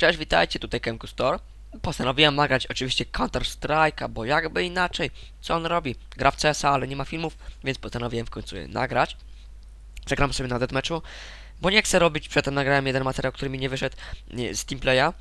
Cześć, witajcie, tutaj Kemku Store. Postanowiłem nagrać oczywiście Counter Strike'a, bo jakby inaczej, co on robi? Gra w CS-a, ale nie ma filmów, więc postanowiłem w końcu je nagrać. Zagram sobie na deathmatchu, bo nie chcę robić, przedtem nagrałem jeden materiał, który mi nie wyszedł nie, z teamplaya.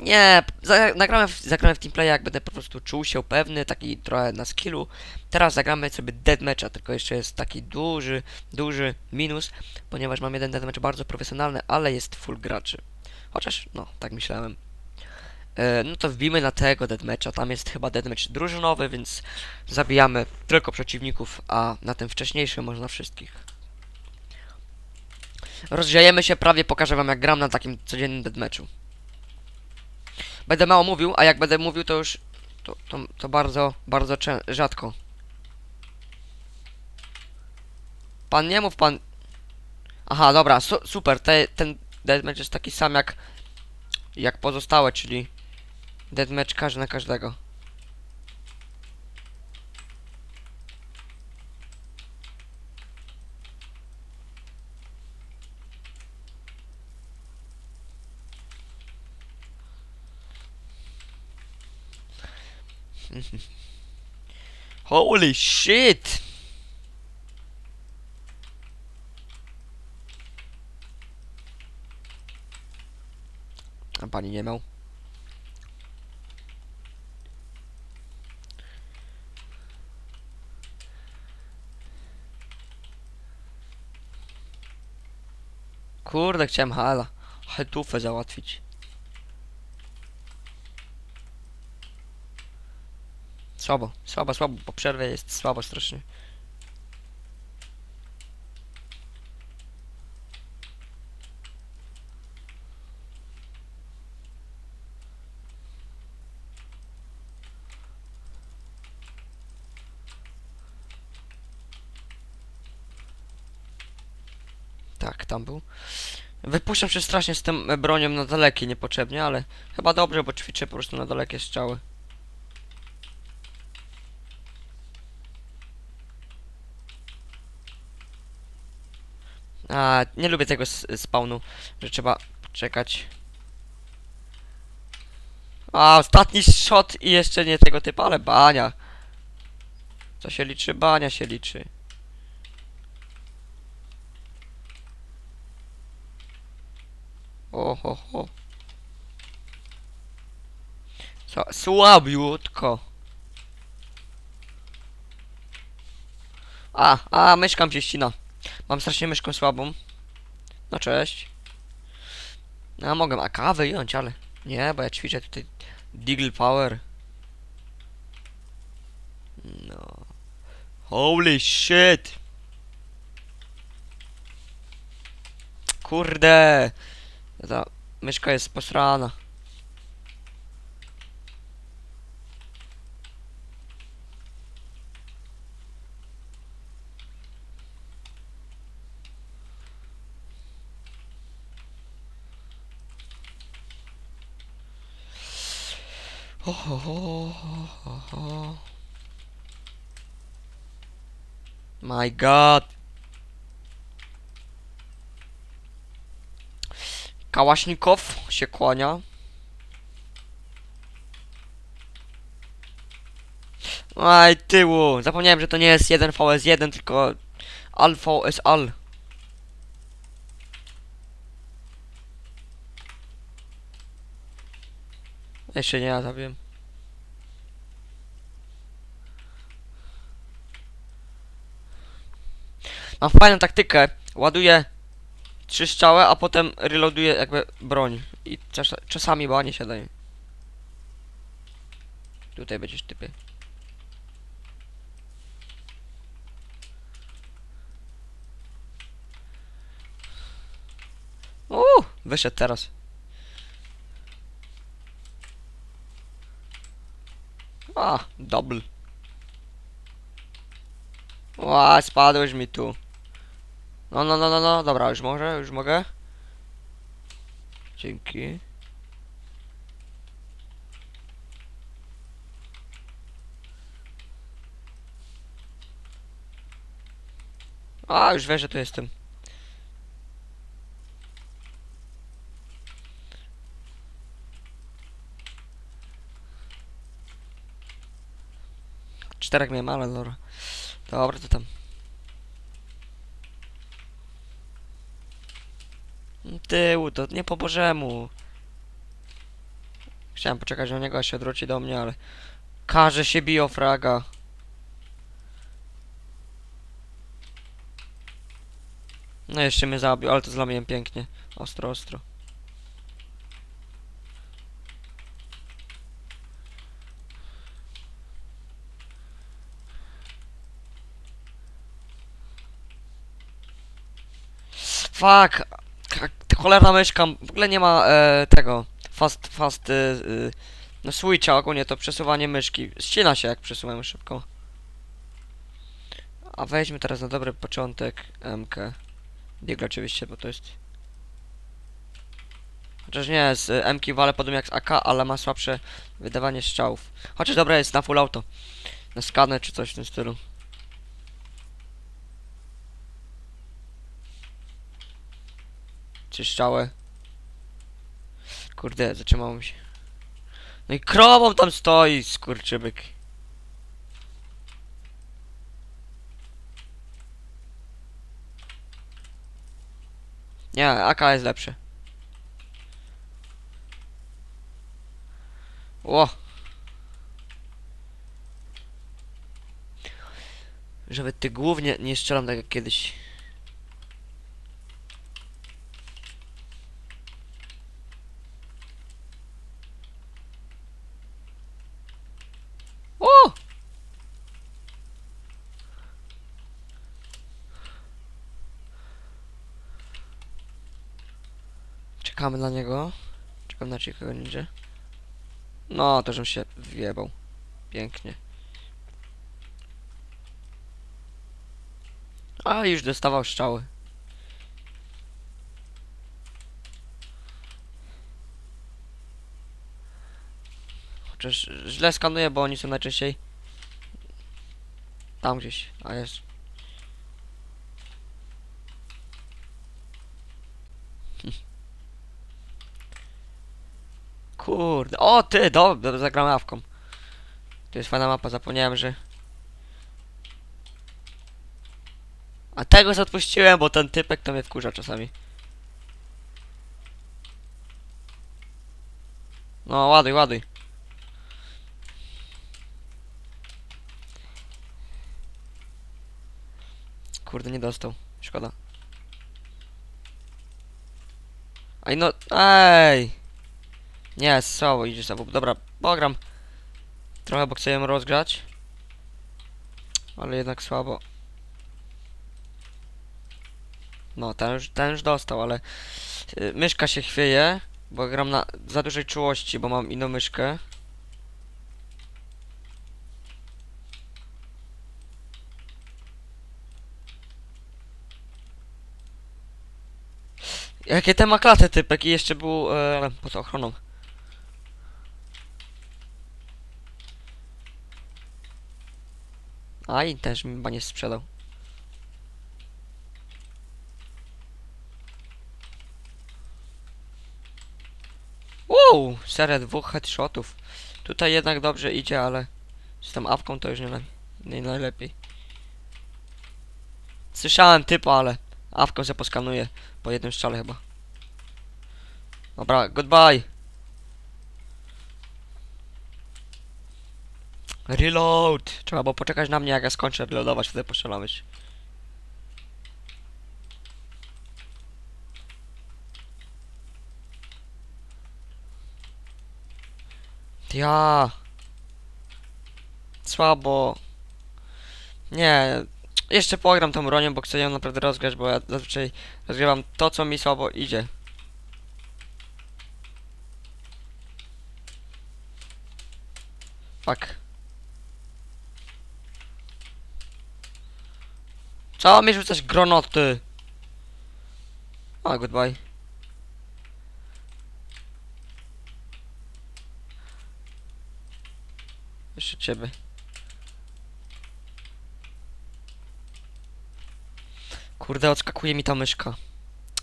Nie, za, nagrałem w, zagrałem w teamplaya, jak będę po prostu czuł się pewny, taki trochę na skillu. Teraz zagramy sobie deathmatcha, tylko jeszcze jest taki duży, duży minus, ponieważ mam jeden deathmatch bardzo profesjonalny, ale jest full graczy. Chociaż, no, tak myślałem. E, no to wbijmy na tego deathmatcha. Tam jest chyba deathmatch drużynowy, więc zabijamy tylko przeciwników, a na tym wcześniejszym można wszystkich. Rozdziejemy się, prawie pokażę wam jak gram na takim codziennym deathmatchu. Będę mało mówił, a jak będę mówił to już to, to, to bardzo, bardzo rzadko. Pan nie mów, pan... Aha, dobra, su super, te, ten deathmatch jest taki sam jak jak pozostałe, czyli deathmatch każdy na każdego. Holy shit! A pani nie miał. Kurde, chciałem hala. Hetufę załatwić. Słabo, słabo, słabo. Po przerwie jest słabo strasznie. Tak, tam był. Wypuszczam się strasznie z tym bronią na dalekie niepotrzebnie, ale chyba dobrze, bo ćwiczę po prostu na dalekie strzały. A, nie lubię tego spawnu, że trzeba czekać. A, ostatni shot i jeszcze nie tego typu, ale bania. Co się liczy? Bania się liczy. Oho, ho. Sła- Słabiutko. A, a, myszka mi się ścina. Mam strasznie myszką słabą. No cześć. Ja mogę AK wyjąć, ale nie, bo ja ćwiczę tutaj Deagle Power. No. Holy shit! Kurde! Ta miška je posrana. Oh, oh, oh, oh, oh. My god. Kałaśnikow się kłania. Aj, tyłu. Zapomniałem, że to nie jest 1 VS1, tylko Al VS Al. Jeszcze nie, ja zabiłem. Mam fajną taktykę. Ładuję trzy a potem reloaduję jakby broń. I czas czasami banie się daje. Tutaj będziesz typy. Uuu, wyszedł teraz. A, double. Ła, spadłeś mi tu. No, no, no, no, no, dobra, już może, już mogę. Dzięki. A, już wiesz, że tu jestem. Czterech miałem, ale dobra. Dobra, to tam. Tyłu, to nie po bożemu. Chciałem poczekać na niego, aż się odwróci do mnie, ale... Każe się bio fraga. No jeszcze mnie zabił, ale to zlamiłem pięknie. Ostro, ostro. Fuck! Cholerna myszka, w ogóle nie ma e, tego. Fast, fast, e, e, no switcha ogólnie to przesuwanie myszki. Ścina się jak przesuwamy szybko. A weźmy teraz na dobry początek MK. Diegla oczywiście, bo to jest... Chociaż nie, z y, MK wale podobnie jak z AK, ale ma słabsze wydawanie strzałów. Chociaż dobra jest na full auto. Na skaner czy coś w tym stylu. Czy strzały? Kurde, zatrzymało mi się. No i krową tam stoi, skurczybyk. Nie, AK jest lepszy. Ło. Żeby ty głównie nie strzelam tak jak kiedyś. O! Czekamy na niego. Czekam na cichego ninja. No, to żem się wjebał. Pięknie. A, już dostawał strzały. Chociaż źle skanuję, bo oni są najczęściej tam gdzieś, a jest. Kurde, o ty, dobra, zagram awką. To jest fajna mapa, zapomniałem, że... A tego z odpuściłem, bo ten typek to mnie wkurza czasami. No, ładuj, ładuj. Kurde, nie dostał. Szkoda. Ej, no, ej! Nie, słabo idzie słabo. Dobra, pogram. Trochę, bo chcę ją rozgrzać. Ale jednak słabo. No, ten już, ten już dostał, ale... y, myszka się chwieje, bo gram na za dużej czułości, bo mam inną myszkę. Jakie te ma klatę typek i jeszcze był e, pod ochroną. A i też mi chyba nie sprzedał. Wow, seria dwóch headshotów. Tutaj jednak dobrze idzie, ale z tą awką to już nie, nie najlepiej. Słyszałem typa, ale awką się poskanuje po jednym strzale chyba. Dobra, goodbye. Reload! Trzeba było poczekać na mnie, jak ja skończę reloadować, wtedy postrzelamy się. Ja. Słabo. Nie. Jeszcze pogram tą bronią, bo chcę ją naprawdę rozgrać, bo ja zazwyczaj rozgrywam to, co mi słabo idzie. Fuck. Co mi rzucać gronoty? A, goodbye. Jeszcze ciebie. Kurde, odskakuje mi ta myszka.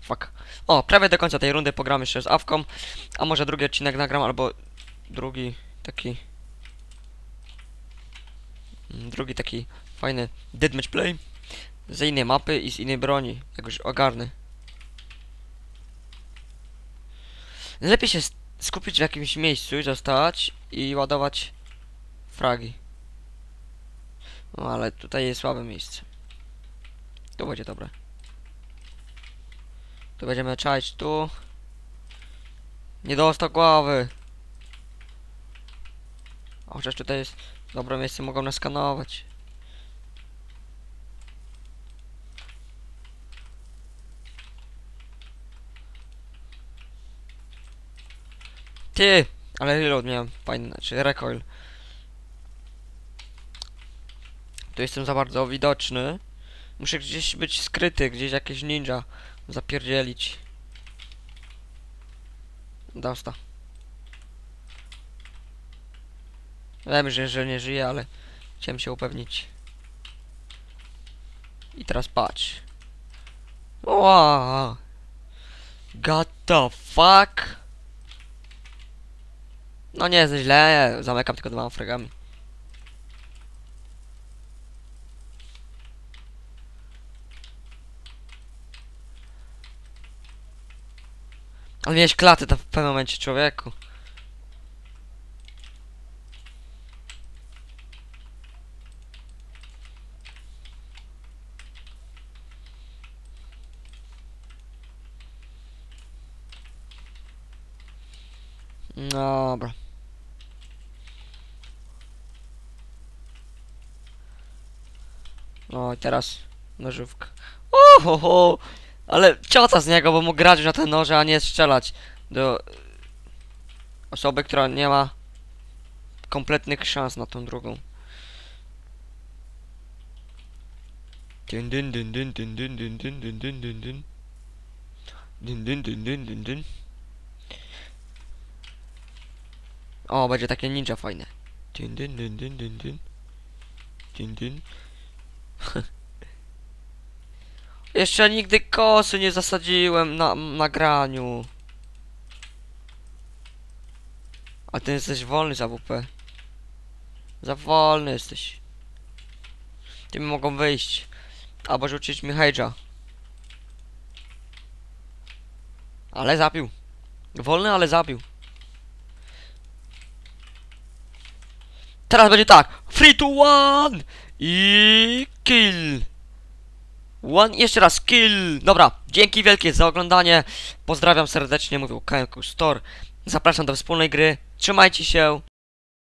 Fuck. O, prawie do końca tej rundy pogram jeszcze z Awką. A może drugi odcinek nagram, albo drugi taki... Mm, Drugi taki fajny deathmatch play. Z innej mapy i z innej broni. Jakoś ogarny. Lepiej się skupić w jakimś miejscu i zostać i ładować fragi. No ale tutaj jest słabe miejsce. Tu będzie dobre. Tu będziemy czaić, tu. Nie dostał głowy. Chociaż tutaj jest dobre miejsce, mogą nas skanować. Ty! Ale reload miałem fajny, znaczy recoil. Tu jestem za bardzo widoczny. Muszę gdzieś być skryty, gdzieś jakieś ninja zapierdzielić. Dosta. Wiem, że, że nie żyje, ale chciałem się upewnić. I teraz patrz. Wow. Got the fuck? No nie jest źle, zamykam tylko dwoma fragami. Ale miałeś klatę w pewnym momencie, człowieku. Dobra. No i teraz nożówka. Ohoho! Ale ciota z niego, bo mógł grać na te noże, a nie strzelać do osoby, która nie ma kompletnych szans na tą drugą. Dyn dyn dyn dyn dyn dyn dyn dyn dyn dyn dyn dyn Dyn dyn dyn dyn dyn dyn O, będzie takie ninja fajne. Dyn dyn dyn dyn dyn dyn Dyn dyn Jeszcze nigdy kosy nie zasadziłem na nagraniu. A ty jesteś wolny za WP. Za wolny jesteś. Ty mi mogą wyjść. Albo rzucić mi hejdża. Ale zabił. Wolny, ale zabił. Teraz będzie tak. 3 to 1 i kill. One, jeszcze raz, kill! Dobra, dzięki wielkie za oglądanie. Pozdrawiam serdecznie, mówił KMQ Store. Zapraszam do wspólnej gry. Trzymajcie się.